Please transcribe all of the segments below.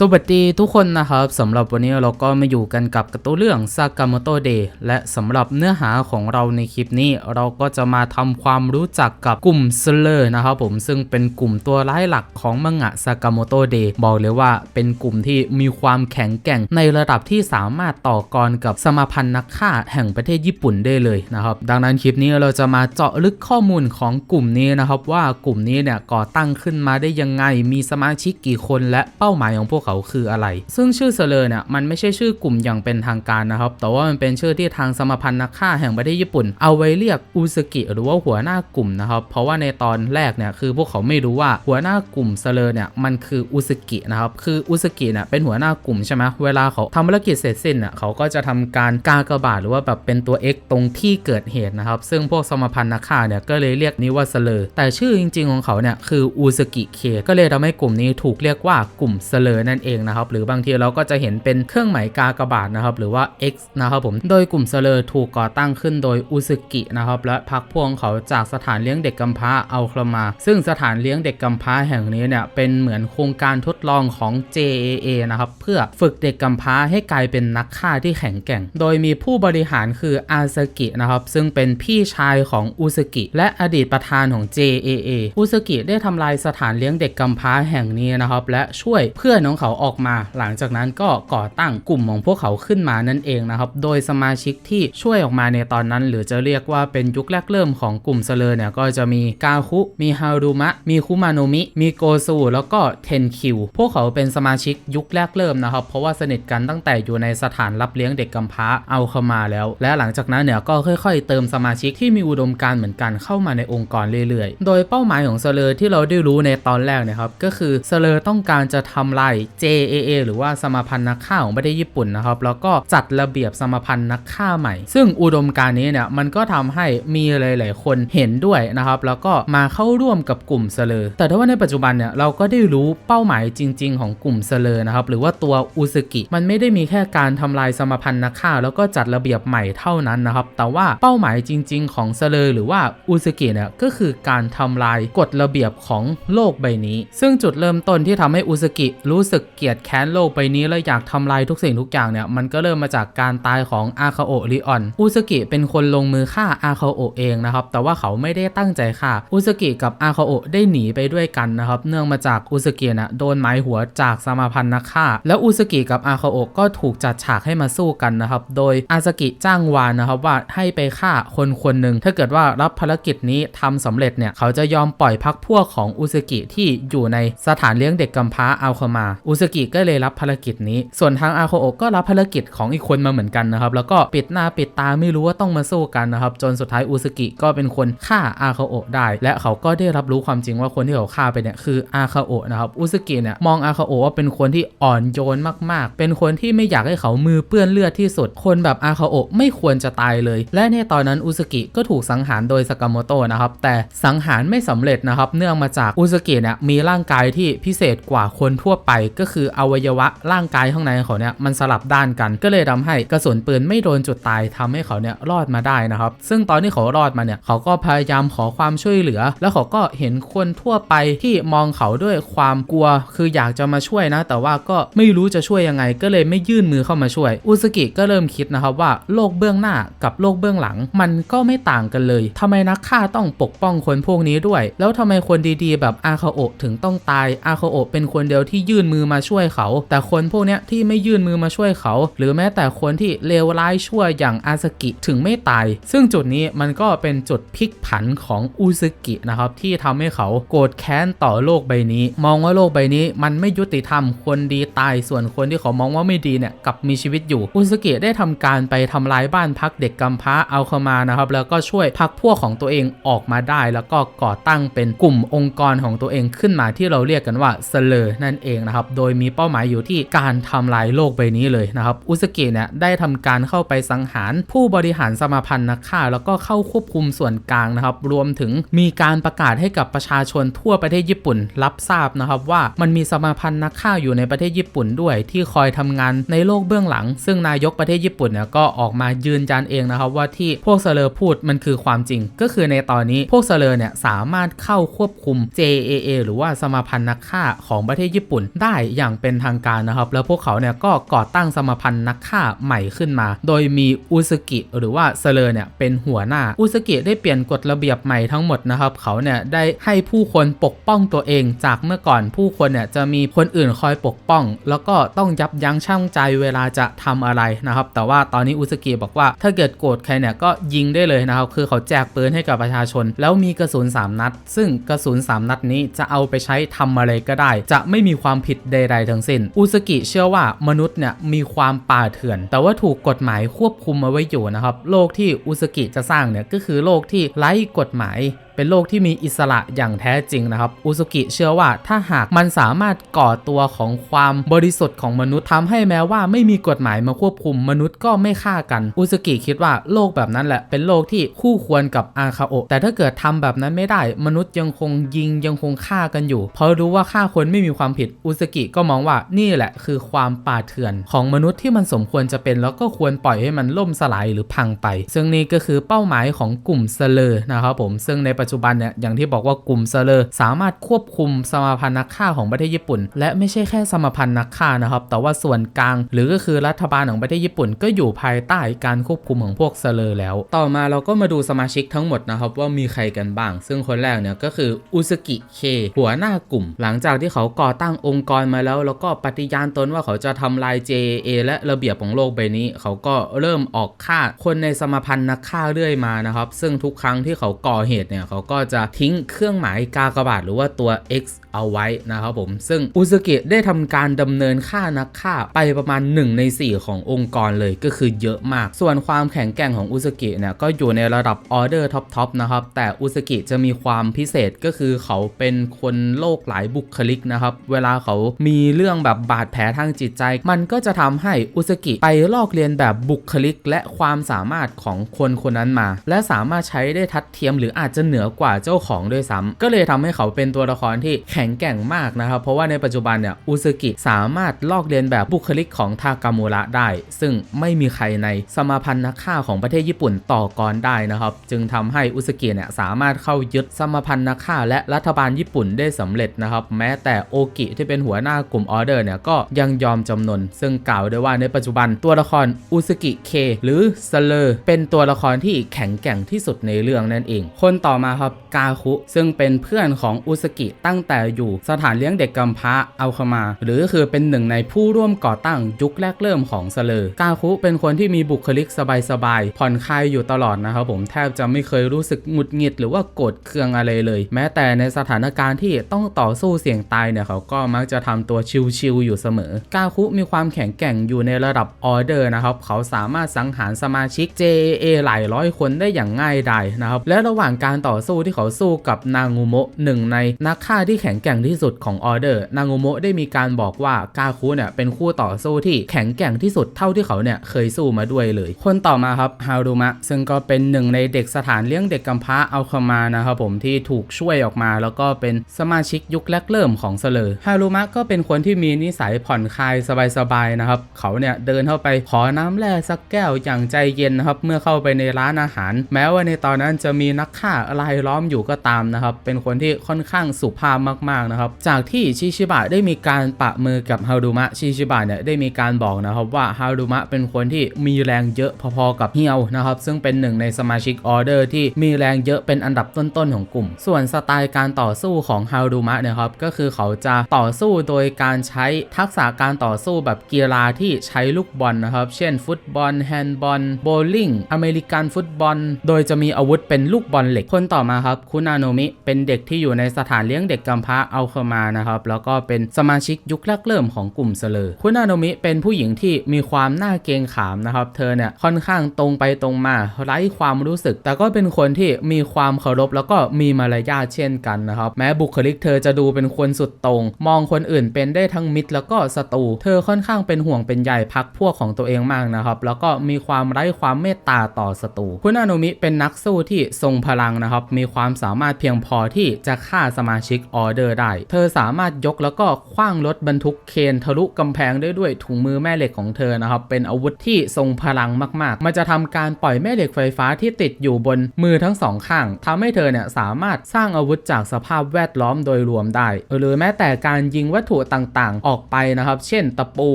สวัสดีทุกคนนะครับสำหรับวันนี้เราก็มาอยู่กันกับกร์ตูเรื่อง Sakamoto Day และสำหรับเนื้อหาของเราในคลิปนี้ เราก็จะมาทำความรู้จักกับกลุ่มสเลอร์นะครับผมซึ่งเป็นกลุ่มตัวร้ายหลักของมังงะ Sakamoto Day บอกเลยว่าเป็นกลุ่มที่มีความแข็งแกร่งในระดับที่สามารถต่อกรกับสมาพันธ์นักฆ่าแห่งประเทศญี่ปุ่นได้เลยนะครับดังนั้นคลิปนี้เราจะมาเจาะลึกข้อมูลของกลุ่มนี้นะครับว่ากลุ่มนี้เนี่ยก่อตั้งขึ้นมาได้ยังไงมีสมาชิกกี่คนและเป้าหมายของพวกเขาคืออะไร ซึ่งชื่อเซเลอร์เนี่ยมันไม่ใช่ชื่อกลุ่มอย่างเป็นทางการนะครับ แต่ว่ามันเป็นชื่อที่ทางสมาพันธ์นักฆ่าแห่งประเทศญี่ปุ่น เอาไว้เรียกอุสกิหรือว่าหัวหน้ากลุ่มนะครับ เพราะว่าในตอนแรกเนี่ยคือพวกเขาไม่รู้ว่าหัวหน้ากลุ่มเซเลอร์เนี่ยมันคืออุสกินะครับ คืออุสกิเนี่ยเป็นหัวหน้ากลุ่มใช่ไหมเวลาเขาทำภารกิจเสร็จสิ้นเนี่ยเขาก็จะทำการกากบาทหรือว่าแบบเป็นตัว X ตรงที่เกิดเหตุนะครับ ซึ่งพวกสมพันธ์นักฆ่าเนี่ยก็เลยเรียกนี้ว่าเซเลอร์แต่ชื่อจริง ๆของเขาเนี่ยคืออุสกิเคก็เลยทำให้กลุ่มนี้ถูกเรียกว่ากลุ่มเซเลอร์นั่นเองนะครับหรือบางทีเราก็จะเห็นเป็นเครื่องหมายกากบาทนะครับหรือว่า X นะครับผมโดยกลุ่มเซเลอร์ถูกก่อตั้งขึ้นโดยอุสกินะครับและพักพวกเขาจากสถานเลี้ยงเด็กกำพร้าเอาคลมา ซึ่งสถานเลี้ยงเด็กกำพร้าแห่งนี้เนี่ยเป็นเหมือนโครงการทดลองของ JAA นะครับเพื่อฝึกเด็กกำพร้าให้กลายเป็นนักฆ่าที่แข็งแกร่ง โดยมีผู้บริหารคืออาซากินะครับซึ่งเป็นพี่ชายของอุสกิ และอดีตประธานของ JAA อุสกิได้ทำลายสถานเลี้ยงเด็กกำพร้าแห่งนี้นะครับและช่วยเพื่อนของเขาออกมา หลังจากนั้นก็ก่อตั้งกลุ่มของพวกเขาขึ้นมานั่นเองนะครับ โดยสมาชิกที่ช่วยออกมาในตอนนั้น หรือจะเรียกว่าเป็นยุคแรกเริ่มของกลุ่มเซเลอร์เนี่ยก็จะมีกาคุ มีฮารุมะ มีคุมาโนมิ มีโกซูแล้วก็เทนคิว พวกเขาเป็นสมาชิกยุคแรกเริ่มนะครับ เพราะว่าสนิทกันตั้งแต่อยู่ในสถานรับเลี้ยงเด็กกำพร้าเอาเข้ามาแล้ว และหลังจากนั้นเนี่ยก็ค่อยๆ เติมสมาชิกที่มีอุดมการเหมือนกันเข้ามาในองค์กรเรื่อยๆ โดยเป้าหมายของเซเลอร์ที่เราได้รู้ในตอนแรกนี่ยครับก็คือเซเลอร์ต้องการจะทำลาย JAA หรือว่าสมาพันธ์นักฆ่าของประเทศญี่ปุ่นนะครับแล้วก็จัดระเบียบสมาพันธ์นักฆ่าใหม่ ซึ่งอุดมการนี้เนี่ยมันก็ทำให้มีหลาย ๆ คนเห็นด้วยนะครับแล้วก็มาเข้าร่วมกับกลุ่มเซเลอร์แต่ถ้าว่าในปัจจุบันเนี่ยเราก็ได้รู้เป้าหมายจริง ๆ ของกลุ่มเซเลอร์นะครับหรือว่าตัวอุสกิมันไม่ได้มีแค่การทำลายสมาพันธ์นักฆ่า แล้วก็จัดระเบียบใหม่เท่านั้นนะครับแต่ว่าเป้าหมายจริง ๆ ของเซเลอร์หรือว่าอุสกิเนี่ยก็คือการทำลายกฎระเบียบของโลกใบนี้ ซึ่งจุดเริ่มต้นที่ทำให้อุสกิรู้สึกเกลียดแค้นโลกใบนี้และอยากทำลายทุกสิ่งทุกอย่างเนี่ยมันก็เริ่มมาจากการตายของอาคาโอริออนอุสกิเป็นคนลงมือฆ่าอาคาโอเองนะครับแต่ว่าเขาไม่ได้ตั้งใจฆ่าอุสกิกับอาคาโอได้หนีไปด้วยกันนะครับเนื่องมาจากอุสกินะโดนหมายหัวจากสมาพันธ์นักฆ่า แล้วอุสกิกับอาคาโอก็ถูกจัดฉากให้มาสู้กันนะครับโดยอาซากิจ้างวานนะครับว่าให้ไปฆ่าคนคนหนึ่งถ้าเกิดว่ารับภารกิจนี้ทำสำเร็จเนี่ยเขาจะยอมปล่อยพักพวกของอุสกิที่อยู่ในสถานเลี้ยงเด็กกำพร้าเอาเข้ามาอุสกิก็เลยรับภารกิจนี้ ส่วนทางอาโคโอะก็รับภารกิจของอีกคนมาเหมือนกันนะครับ แล้วก็ปิดหน้าปิดตาไม่รู้ว่าต้องมาสู้กันนะครับ จนสุดท้ายอุสกิก็เป็นคนฆ่าอาคาโอะได้ และเขาก็ได้รับรู้ความจริงว่าคนที่เขาฆ่าไปเนี่ยคืออาคาโอะนะครับ อุสกิเนี่ยมองอาคาโอะว่าเป็นคนที่อ่อนโยนมากๆ เป็นคนที่ไม่อยากให้เขามือเปื้อนเลือดที่สุด คนแบบอาคาโอะไม่ควรจะตายเลย และในตอนนั้นอุสกิก็ถูกสังหารโดยสากามโตะนะครับ แต่สังหารไม่สำเร็จนะครับ เนื่องมาจากอุสกิเนี่ยมีร่างกายที่พิเศษกว่าคนทั่วไปก็คืออวัยวะร่างกายข้างในของเขาเนี่ยมันสลับด้านกัน ก็เลยทำให้กระสุนปืนไม่โดนจุดตายทำให้เขาเนี่ยรอดมาได้นะครับ ซึ่งตอนที่เขารอดมาเนี่ยเขาก็พยายามขอความช่วยเหลือ แล้วเขาก็เห็นคนทั่วไปที่มองเขาด้วยความกลัว คืออยากจะมาช่วยนะ แต่ว่าก็ไม่รู้จะช่วยยังไง ก็เลยไม่ยื่นมือเข้ามาช่วย อุสกิก็เริ่มคิดนะครับว่าโลกเบื้องหน้ากับโลกเบื้องหลัง มันก็ไม่ต่างกันเลยทำไมนักฆ่าต้องปกป้องคนพวกนี้ด้วย แล้วทำไมคนดีๆ แบบอาคาโอะถึงต้องตายอาคาโอะเป็นคนเดียวที่ยื่นมือมาช่วยเขา แต่คนพวกเนี้ยที่ไม่ยื่นมือมาช่วยเขา หรือแม้แต่คนที่เลวร้ายชั่วอย่างอาซากิถึงไม่ตาย ซึ่งจุดนี้มันก็เป็นจุดพลิกผันของอุซึกินะครับที่ทำให้เขาโกรธแค้นต่อโลกใบนี้ มองว่าโลกใบนี้มันไม่ยุติธรรมคนดีตายส่วนคนที่เขามองว่าไม่ดีเนี่ยกลับมีชีวิตอยู่ อุซึกิได้ทำการไปทำลายบ้านพักเด็กกำพร้าเอาเข้ามานะครับแล้วก็ช่วยพักพวกของตัวเองออกมาได้ แล้วก็ก่อตั้งเป็นกลุ่มองค์กรของตัวเองขึ้นมาที่เราเรียกกันว่าเซเลอร์นั่นเองนะครับโดยมีเป้าหมายอยู่ที่การทำลายโลกใบนี้เลยนะครับอุสกิเนี่ยได้ทำการเข้าไปสังหารผู้บริหารสมาพันธ์นักฆ่า แล้วก็เข้าควบคุมส่วนกลางนะครับรวมถึงมีการประกาศให้กับประชาชนทั่วประเทศญี่ปุ่น รับทราบนะครับว่ามันมีสมาพันธ์นักฆ่าอยู่ในประเทศญี่ปุ่นด้วย ที่คอยทำงานในโลกเบื้องหลัง ซึ่งนายกประเทศญี่ปุ่นเนี่ยก็ออกมายืนยันเองนะครับว่าที่พวกเซเลอร์พูดมันคือความจริง ก็คือในตอนนี้พวกเซเลอร์เนี่ยสามารถเข้าควบคุม JAA หรือว่าสมาพันธ์นักฆ่าของประเทศญี่ปุ่นได้อย่างเป็นทางการนะครับ แล้วพวกเขาเนี่ยก็ก่อตั้งสมพันธ์นักฆ่าใหม่ขึ้นมา โดยมีอุสกิหรือว่าเซเลอร์เนี่ยเป็นหัวหน้า อุสกิได้เปลี่ยนกฎระเบียบใหม่ทั้งหมดนะครับ เขาเนี่ยได้ให้ผู้คนปกป้องตัวเอง จากเมื่อก่อนผู้คนเนี่ยจะมีคนอื่นคอยปกป้อง แล้วก็ต้องยับยั้งชั่งใจเวลาจะทำอะไรนะครับ แต่ว่าตอนนี้อุสกิบอกว่าถ้าเกิดโกรธใครเนี่ยก็ยิงได้เลยนะครับ คือเขาแจกปืนให้กับประชาชน แล้วมีกระสุน3นัด ซึ่งกระสุน3นัดนี้จะเอาไปใช้ทำอะไรก็ได้ จะไม่มีความผิดใดๆทั้งสิ้น อุสกิเชื่อว่ามนุษย์เนี่ยมีความป่าเถื่อน แต่ว่าถูกกฎหมายควบคุมเอาไว้อยู่นะครับ โลกที่อุสกิจะสร้างเนี่ยก็คือโลกที่ไร้กฎหมาย เป็นโลกที่มีอิสระอย่างแท้จริงนะครับอุซุกิเชื่อว่าถ้าหากมันสามารถก่อตัวของความบริสุทธิ์ของมนุษย์ทำให้แม้ว่าไม่มีกฎหมายมาควบคุมมนุษย์ก็ไม่ฆ่ากันอุซุกิคิดว่าโลกแบบนั้นแหละ เป็นโลกที่คู่ควรกับอาคาโอะแต่ถ้าเกิดทำแบบนั้นไม่ได้ มนุษย์ยังคงยิงยังคงฆ่ากันอยู่ เพราะรู้ว่าฆ่าคนไม่มีความผิดอุซุกิก็มองว่านี่แหละคือความป่าเถื่อน ของมนุษย์ที่มันสมควรจะเป็น แล้วก็ควรปล่อยให้มันล่มสลายหรือพังไป ซึ่งนี่ก็คือเป้าหมายของกลุ่มเซเลอร์นะครับผมซึ่งในปัจจุบันเนี่ยอย่างที่บอกว่ากลุ่มเซเลอร์สามารถควบคุมสมาพันธ์นักฆ่าของประเทศญี่ปุ่น และไม่ใช่แค่สมาพันธ์นักฆ่านะครับ แต่ว่าส่วนกลาง หรือก็คือรัฐบาลของประเทศญี่ปุ่น ก็อยู่ภายใต้การควบคุมของพวกเซเลอร์แล้ว ต่อมาเราก็มาดูสมาชิกทั้งหมดนะครับว่ามีใครกันบ้าง ซึ่งคนแรกเนี่ยก็คืออุสกิเคหัวหน้ากลุ่ม หลังจากที่เขาก่อตั้งองค์กรมาแล้ว แล้วก็ปฏิญาณตนว่าเขาจะทำลาย JAA และระเบียบของโลกใบนี้ เขาก็เริ่มออกฆ่าคนในสมาพันธ์นักฆ่าเรื่อยมานะครับ ซึ่งทุกครั้งที่เขาก่อเหตุเนี่ยเขาก็จะทิ้งเครื่องหมายกากบาทหรือว่าตัว X เอาไว้นะครับผม ซึ่งอุซกิได้ทำการดำเนินฆ่านักฆ่าไปประมาณ 1 ใน 4 ขององค์กรเลยก็คือเยอะมาก ส่วนความแข็งแกร่งของอุซกิเนี่ยก็อยู่ในระดับออเดอร์ท็อปๆนะครับ แต่อุซกิจะมีความพิเศษก็คือเขาเป็นคนโลกหลายบุคลิกนะครับ เวลาเขามีเรื่องแบบบาดแผลทางจิตใจ มันก็จะทำให้อุซกิไปลอกเลียนแบบบุคลิก และความสามารถของคนคนนั้นมา และสามารถใช้ได้ทัดเทียมหรืออาจจะเหนือกว่าเจ้าของด้วยซ้ำก็เลยทำให้เขาเป็นตัวละครที่แข็งแกร่งมากนะครับ เพราะว่าในปัจจุบันเนี่ยอุซกิสามารถลอกเลียนแบบบุคลิกของทากามูระได้ ซึ่งไม่มีใครในสมาพันธ์นักฆ่าของประเทศญี่ปุ่นต่อกรได้นะครับ จึงทำให้อุซกิเนี่ยสามารถเข้ายึดสมาพันธ์นักฆ่าและรัฐบาลญี่ปุ่นได้สำเร็จนะครับ แม้แต่โอกิที่เป็นหัวหน้ากลุ่มออเดอร์เนี่ยก็ยังยอมจำนน ซึ่งกล่าวได้ว่าในปัจจุบันตัวละครอุซกิเคหรือสเลอร์เป็นตัวละครที่แข็งแกร่งที่สุดในเรื่องนั่นเอง คนต่อมาครับกาคุ ซึ่งเป็นเพื่อนของอุซกิตั้งแต่อยู่สถานเลี้ยงเด็กกำพร้าเอัลคามา หรือคือเป็นหนึ่งในผู้ร่วมก่อตั้งยุคแรกเริ่มของสเลอกาคุเป็นคนที่มีบุคลิกสบายๆผ่อนคลายอยู่ตลอดนะครับผมแทบจะไม่เคยรู้สึกหงุดหงิดหรือว่าโกรธเคืองอะไรเลย แม้แต่ในสถานการณ์ที่ต้องต่อสู้เสี่ยงตายเนี่ยเขาก็มักจะทำตัวชิลๆอยู่เสมอกาคุมีความแข็งแกร่งอยู่ในระดับออเดอร์นะครับเขาสามารถสังหารสมาชิก JAA หลายร้อยคนได้อย่างง่ายดายนะครับและระหว่างการต่อสู้ที่เขาสู้กับนางูโมะหนึ่งในนักฆ่าที่แข็งแกร่งที่สุดของออเดอร์ นางูโมะได้มีการบอกว่ากาคุเนี่ยเป็นคู่ต่อสู้ที่แข็งแกร่งที่สุดเท่าที่เขาเนี่ยเคยสู้มาด้วยเลย คนต่อมาครับฮารุมะซึ่งก็เป็นหนึ่งในเด็กสถานเลี้ยงเด็กกำพร้าเอัลคามานะครับผมที่ถูกช่วยออกมา แล้วก็เป็นสมาชิกยุคแรกเริ่มของเซเลอฮารุมะก็เป็นคนที่มีนิสัยผ่อนคลายสบายๆนะครับเขาเนี่ยเดินเข้าไปขอน้ำแร่สักแก้วอย่างใจเย็นนะครับเมื่อเข้าไปในร้านอาหาร แม้ว่าในตอนนั้นจะมีนักฆ่ารายล้อมอยู่ก็ตามนะครับ เป็นคนที่ค่อนข้างสุภาพมากๆนะครับ จากที่ชิชิบะได้มีการปะมือกับฮารุมะชิชิบะเนี่ยได้มีการบอกนะครับว่าฮารุมะเป็นคนที่มีแรงเยอะพอๆกับเฮียวนะครับซึ่งเป็นหนึ่งในสมาชิกออเดอร์ที่มีแรงเยอะเป็นอันดับต้นๆของกลุ่ม ส่วนสไตล์การต่อสู้ของฮารุมะเนี่ยครับก็คือเขาจะต่อสู้โดยการใช้ทักษะการต่อสู้แบบกีฬาที่ใช้ลูกบอลนะครับ เช่น ฟุตบอลแฮนด์บอลโบลิ่งอเมริกันฟุตบอล โดยจะมีอาวุธเป็นลูกบอลเหล็กคนต่อ่อมาครับคุณอาโนมิเป็นเด็กที่อยู่ในสถานเลี้ยงเด็กกำพร้าเอัลเคมานะครับแล้วก็เป็นสมาชิกยุคแรกเริ่มของกลุ่มเซเลอร์คุณอาโนมิเป็นผู้หญิงที่มีความน่าเกรงขามนะครับ เธอเนี่ยค่อนข้างตรงไปตรงมาไร้ความรู้สึก แต่ก็เป็นคนที่มีความเคารพแล้วก็มีมารยาทเช่นกันนะครับ แม้บุคลิกเธอจะดูเป็นคนสุดตรง มองคนอื่นเป็นได้ทั้งมิตรแล้วก็ศัตรูเธอค่อนข้างเป็นห่วงเป็นใยพักพวกของตัวเองมากนะครับแล้วก็มีความไร้ความเมตตาต่อศัตรูคุณอาโนมิเป็นนักสู้ที่ทรงพลังนะครับมีความสามารถเพียงพอที่จะฆ่าสมาชิกออเดอร์ได้ เธอสามารถยกแล้วก็คว้างรถบรรทุกเคนทะลุกำแพงได้ด้วยถุงมือแม่เหล็กของเธอนะครับ เป็นอาวุธที่ทรงพลังมาก ๆ มันจะทำการปล่อยแม่เหล็กไฟฟ้าที่ติดอยู่บนมือทั้งสองข้างทำให้เธอเนี่ยสามารถสร้างอาวุธจากสภาพแวดล้อมโดยรวมได้ หรือแม้แต่การยิงวัตถุต่างๆ ออกไปนะครับ เช่น ตะปู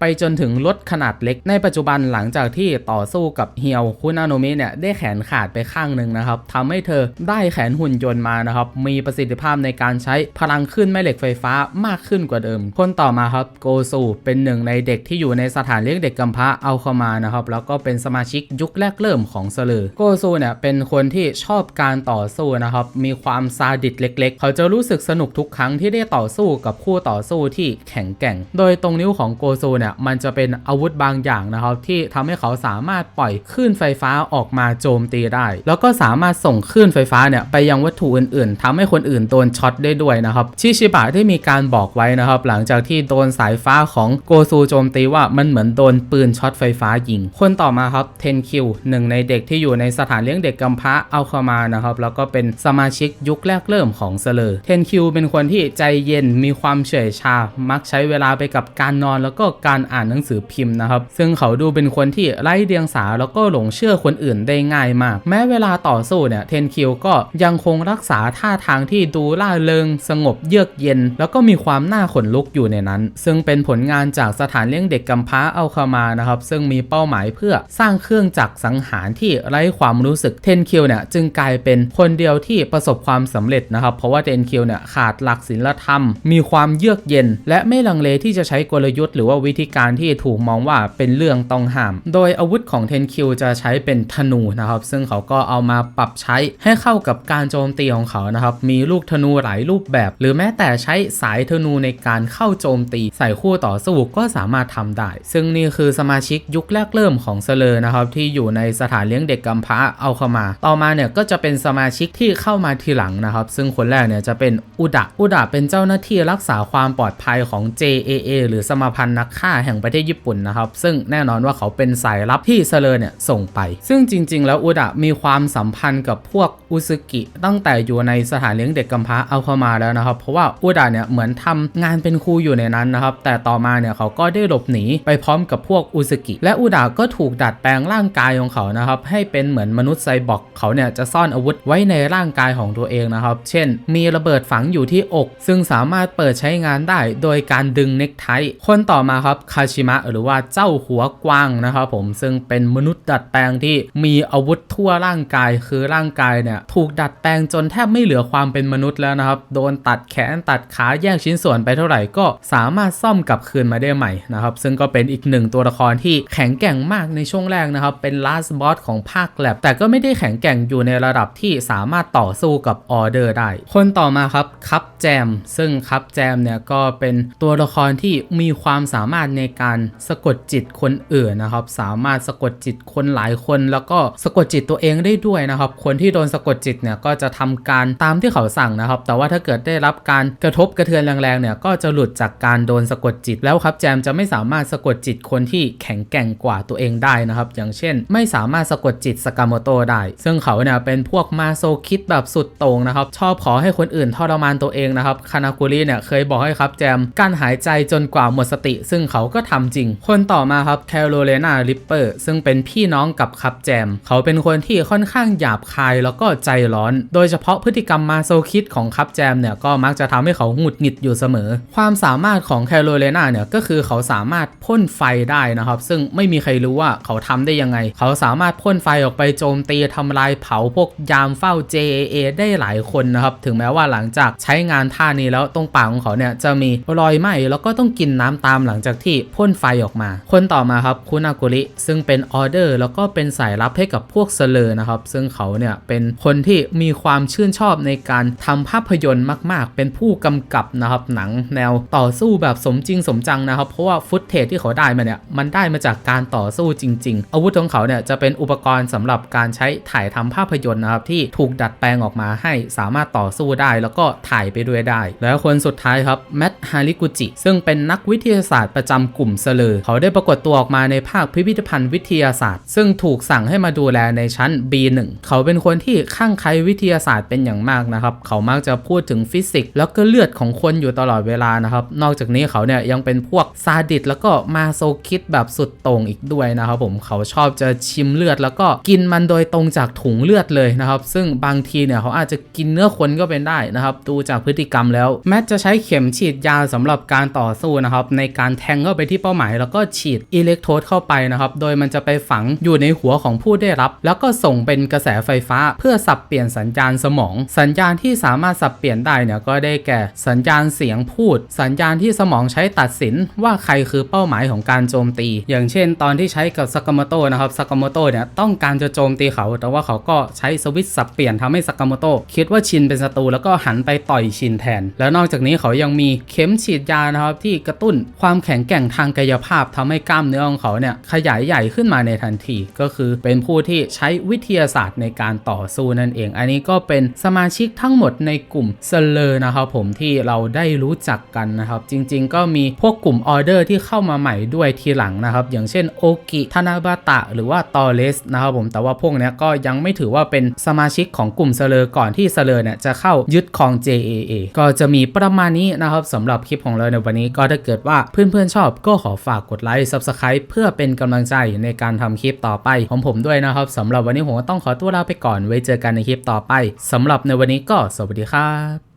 ไปจนถึงรถขนาดเล็ก ในปัจจุบันหลังจากที่ต่อสู้กับเฮียวคุณอาโนมิเนี่ยได้แขนขาดไปข้างหนึ่งนะครับทำให้เธอได้แขนหุ่นยนต์มานะครับ มีประสิทธิภาพในการใช้พลังขึ้นแม่เหล็กไฟฟ้ามากขึ้นกว่าเดิม คนต่อมาครับโกซูเป็นหนึ่งในเด็กที่อยู่ในสถานเลี้ยงเด็กกำพร้าเอาเข้ามานะครับ แล้วก็เป็นสมาชิกยุคแรกเริ่มของเซเลอร์โกซูเนี่ยเป็นคนที่ชอบการต่อสู้นะครับ มีความซาดิสเล็ก ๆ เขาจะรู้สึกสนุกทุกครั้งที่ได้ต่อสู้กับคู่ต่อสู้ที่แข็งแกร่ง โดยตรงนิ้วของโกซูเนี่ยมันจะเป็นอาวุธบางอย่างนะครับ ที่ทำให้เขาสามารถปล่อยคลื่นไฟฟ้าออกมาโจมตีได้ แล้วก็สามารถส่งคลื่นไฟฟ้าเนี่ยไปยังวัตถุอื่นๆทำให้คนอื่นโดนช็อตได้ด้วยนะครับชิชิบะได้มีการบอกไว้นะครับ หลังจากที่โดนสายฟ้าของโกซูโจมตีว่ามันเหมือนโดนปืนช็อตไฟฟ้ายิง คนต่อมาครับเทนคิวหนึ่งในเด็กที่อยู่ในสถานเลี้ยงเด็กกำพร้าเอาเข้ามานะครับ แล้วก็เป็นสมาชิกยุคแรกเริ่มของเซเลอร์เทนคิวเป็นคนที่ใจเย็นมีความเฉยชา มักใช้เวลาไปกับการนอนแล้วก็การอ่านหนังสือพิมพ์นะครับ ซึ่งเขาดูเป็นคนที่ไร้เดียงสาแล้วก็หลงเชื่อคนอื่นได้ง่ายมาก แม้เวลาต่อสู้เนี่ยเทนคิวก็ยังคงรักษาท่าทางที่ดูล่าเริง สงบเยือกเย็น แล้วก็มีความน่าขนลุกอยู่ในนั้น ซึ่งเป็นผลงานจากสถานเลี้ยงเด็กกำพร้าเอาเขามานะครับ ซึ่งมีเป้าหมายเพื่อสร้างเครื่องจักรสังหารที่ไร้ความรู้สึกเทนคิวเนี่ยจึงกลายเป็นคนเดียวที่ประสบความสำเร็จนะครับ เพราะว่าเทนคิวเนี่ยขาดหลักศีลธรรม มีความเยือกเย็น และไม่ลังเลที่จะใช้กลยุทธ์หรือว่าวิธีการที่ถูกมองว่าเป็นเรื่องต้องห้าม โดยอาวุธของเทนคิวจะใช้เป็นธนูนะครับ ซึ่งเขาก็เอามาปรับใช้ให้เข้ากับการโจมตีของเขานะครับ มีลูกธนูหลายรูปแบบ หรือแม้แต่ใช้สายธนูในการเข้าโจมตี ใส่คู่ต่อสู้ก็สามารถทำได้ ซึ่งนี่คือสมาชิกยุคแรกเริ่มของเซเลอร์นะครับที่อยู่ในสถานเลี้ยงเด็กกำพร้าเอาเข้ามา ต่อมาเนี่ยก็จะเป็นสมาชิกที่เข้ามาทีหลังนะครับ ซึ่งคนแรกเนี่ยจะเป็นอุดะอุดะเป็นเจ้าหน้าที่รักษาความปลอดภัยของ JAA หรือสมาพันธ์นักฆ่าแห่งประเทศญี่ปุ่นนะครับ ซึ่งแน่นอนว่าเขาเป็นสายลับที่เซเลอร์เนี่ยส่งไป ซึ่งจริง ๆ แล้วอุดะมีความสัมพันธ์กับพวกอุซกิตั้งแต่อยู่ในสถานเลี้ยงเด็กกำพร้าเอาเข้ามาแล้วนะครับ เพราะว่าอุดะเนี่ยเหมือนทำงานเป็นครูอยู่ในนั้นนะครับ แต่ต่อมาเนี่ยเขาก็ได้หลบหนีไปพร้อมกับพวกอุซึกิ และอุดะก็ถูกดัดแปลงร่างกายของเขานะครับ ให้เป็นเหมือนมนุษย์ไซบอร์กเขาเนี่ยจะซ่อนอาวุธไว้ในร่างกายของตัวเองนะครับ เช่น มีระเบิดฝังอยู่ที่อก ซึ่งสามารถเปิดใช้งานได้โดยการดึงเน็กไทคนต่อมาครับคาชิมะหรือว่าเจ้าหัวกว้างนะครับผมซึ่งเป็นมนุษย์ดัดแปลงที่มีอาวุธทั่วร่างกายคือร่างกายเนี่ยถููกดัดแปลงจนแทบไม่เหลือความเป็นมนุษย์แล้วนะครับ โดนตัดแขนตัดขาแยกชิ้นส่วนไปเท่าไหร่ก็สามารถซ่อมกลับคืนมาได้ใหม่นะครับ ซึ่งก็เป็นอีกหนึ่งตัวละครที่แข็งแกร่งมากในช่วงแรกนะครับ เป็นลาสบอสของภาคแลบแต่ก็ไม่ได้แข็งแกร่งอยู่ในระดับที่สามารถต่อสู้กับออเดอร์ได้ คนต่อมาครับคับแจม ซึ่งคับแจมเนี่ยก็เป็นตัวละครที่มีความสามารถในการสะกดจิตคนอื่นนะครับ สามารถสะกดจิตคนหลายคน แล้วก็สะกดจิตตัวเองได้ด้วยนะครับ คนที่โดนสะกดจิตเนี่ยก็จะทำการตามที่เขาสั่งนะครับ แต่ว่าถ้าเกิดได้รับการกระทบกระเทือนแรงๆเนี่ยก็จะหลุดจากการโดนสะกดจิตแล้วครับแจมจะไม่สามารถสะกดจิตคนที่แข็งแกร่งกว่าตัวเองได้นะครับ อย่างเช่น ไม่สามารถสะกดจิตสกามโตได้ ซึ่งเขาเนี่ยเป็นพวกมาโซคิดแบบสุดโต่งนะครับ ชอบขอให้คนอื่นทรมานตัวเองนะครับคานากุริเนี่ยเคยบอกให้ครับแจมการหายใจจนกว่าหมดสติ ซึ่งเขาก็ทำจริง คนต่อมาครับแคโรเลนาริปเปอร์ซึ่งเป็นพี่น้องกับครับแจม เขาเป็นคนที่ค่อนข้างหยาบคายแล้วก็ใจร้อน โดยเฉพาะพฤติกรรมมาโซคิดของคับแจมเนี่ยก็มักจะทำให้เขาหงุดหงิดอยู่เสมอ ความสามารถของแคโรเลนาเนี่ยก็คือเขาสามารถพ่นไฟได้นะครับ ซึ่งไม่มีใครรู้ว่าเขาทำได้ยังไง เขาสามารถพ่นไฟออกไปโจมตีทำลายเผาพวกยามเฝ้า JAA ได้หลายคนนะครับ ถึงแม้ว่าหลังจากใช้งานท่านี้แล้วตรงปากของเขาเนี่ยจะมีรอยไหมแล้วก็ต้องกินน้ำตามหลังจากที่พ่นไฟออกมา คนต่อมาครับคุนากุริซึ่งเป็นออเดอร์แล้วก็เป็นสายลับให้กับพวกเซเลอร์นะครับซึ่งเขาเนี่ยเป็นคนที่มีความชื่นชอบในการทำภาพยนตร์มาก ๆ เป็นผู้กำกับนะครับหนังแนวต่อสู้แบบสมจริงสมจังนะครับ เพราะว่าฟุตเทจที่เขาได้มาเนี่ยมันได้มาจากการต่อสู้จริง ๆ อาวุธของเขาเนี่ยจะเป็นอุปกรณ์สำหรับการใช้ถ่ายทำภาพยนตร์นะครับที่ถูกดัดแปลงออกมาให้สามารถต่อสู้ได้แล้วก็ถ่ายไปด้วยได้ แล้วคนสุดท้ายครับแมตฮาริกุจิซึ่งเป็นนักวิทยาศาสตร์ประจำกลุ่มเซเลอเขาได้ปรากฏตัวออกมาในภาคพิพิธภัณฑ์วิทยาศาสตร์ ซึ่งถูกสั่งให้มาดูแลในชั้น B1 เขาเป็นคนที่ข้างใครวิทยาศาสตร์เป็นอย่างมากนะครับ เขามักจะพูดถึงฟิสิกส์แล้วก็เลือดของคนอยู่ตลอดเวลานะครับ นอกจากนี้เขาเนี่ยยังเป็นพวกซาดิสแล้วก็มาโซคิดแบบสุดโต่งอีกด้วยนะครับผมเขาชอบจะชิมเลือด แล้วก็กินมันโดยตรงจากถุงเลือดเลยนะครับ ซึ่งบางทีเนี่ยเขาอาจจะกินเนื้อคนก็เป็นได้นะครับ ดูจากพฤติกรรมแล้ว แม้จะใช้เข็มฉีดยาสำหรับการต่อสู้นะครับ ในการแทงเข้าไปที่เป้าหมาย แล้วก็ฉีดอิเล็กโทรดเข้าไปนะครับ โดยมันจะไปฝังอยู่ในหัวของผู้ได้รับ แล้วก็ส่งเป็นกระแสไฟฟ้าเพื่อสับเปลี่ยนสัญญาณสมอง สัญญาณที่สามารถสับเปลี่ยนได้เนี่ยก็ได้แก่สัญญาณเสียงพูด สัญญาณที่สมองใช้ตัดสินว่าใครคือเป้าหมายของการโจมตี อย่างเช่น ตอนที่ใช้กับซากาโมโตะนะครับซากาโมโตะเนี่ยต้องการจะโจมตีเขา แต่ว่าเขาก็ใช้สวิตสับเปลี่ยนทำให้ซากาโมโตะคิดว่าชินเป็นศัตรูแล้วก็หันไปต่อยชินแทน แล้วนอกจากนี้เขายังมีเข็มฉีดยานะครับที่กระตุ้นความแข็งแกร่งทางกายภาพทำให้กล้ามเนื้อของเขาเนี่ยขยายใหญ่ขึ้นมาในทันที ก็คือเป็นผู้ที่ใช้วิทยาศาสตร์ในการต่อสู้นั่นเองอันนี้ก็เป็นสมาชิกทั้งหมดในกลุ่มเซเลอร์นะครับผมที่เราได้รู้จักกันนะครับ จริง ๆ ก็มีพวกกลุ่มออเดอร์ที่เข้ามาใหม่ด้วยทีหลังนะครับ อย่างเช่นโอกิทานาบาตะหรือว่าตอเลสนะครับผมแต่ว่าพวกนี้ก็ยังไม่ถือว่าเป็นสมาชิกของกลุ่มเซเลอร์ก่อนที่เซเลอร์เนี่ยจะเข้ายึดของ JAA ก็จะมีประมาณนี้นะครับสำหรับคลิปของเราในวันนี้ก็ถ้าเกิดว่าเพื่อนๆชอบก็ขอฝากกดไลค์ Subscribe เพื่อเป็นกำลังใจในการทำคลิปต่อไปของผมด้วยนะครับสำหรับวันนี้ผมก็ต้องขอตัวลาไปก่อนไว้เจอกันในในคลิปต่อไปสำหรับในวันนี้ก็สวัสดีครับ